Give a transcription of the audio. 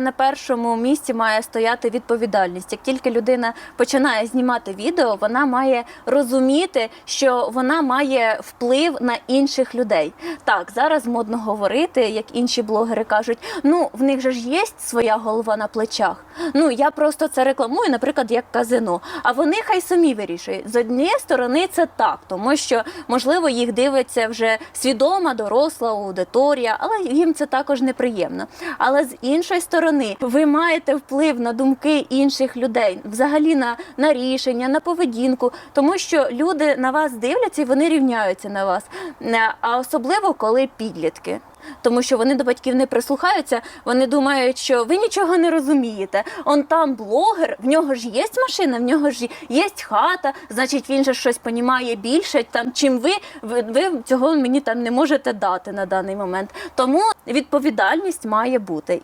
На першому місці має стояти відповідальність. Як тільки людина починає знімати відео, вона має розуміти, що вона має вплив на інших людей. Так, зараз модно говорити, як інші блогери кажуть: ну в них же ж є своя голова на плечах. Ну я просто це рекламую, наприклад, як казино. А вони хай самі вирішують. З однієї сторони, це так, тому що можливо їх дивиться вже свідома, доросла аудиторія, але їм це також неприємно. Але з іншої сторони, ви маєте вплив на думки інших людей, взагалі на, на рішення, на поведінку, тому що люди на вас дивляться і вони рівняються на вас. Е, А особливо коли підлітки. Тому що вони до батьків не прислухаються, вони думають, що ви нічого не розумієте. Он там блогер, в нього ж є машина, в нього ж є хата, значить він же щось понімає більше, там чим ви, ви, ви цього мені там не можете дати на даний момент. Тому відповідальність має бути.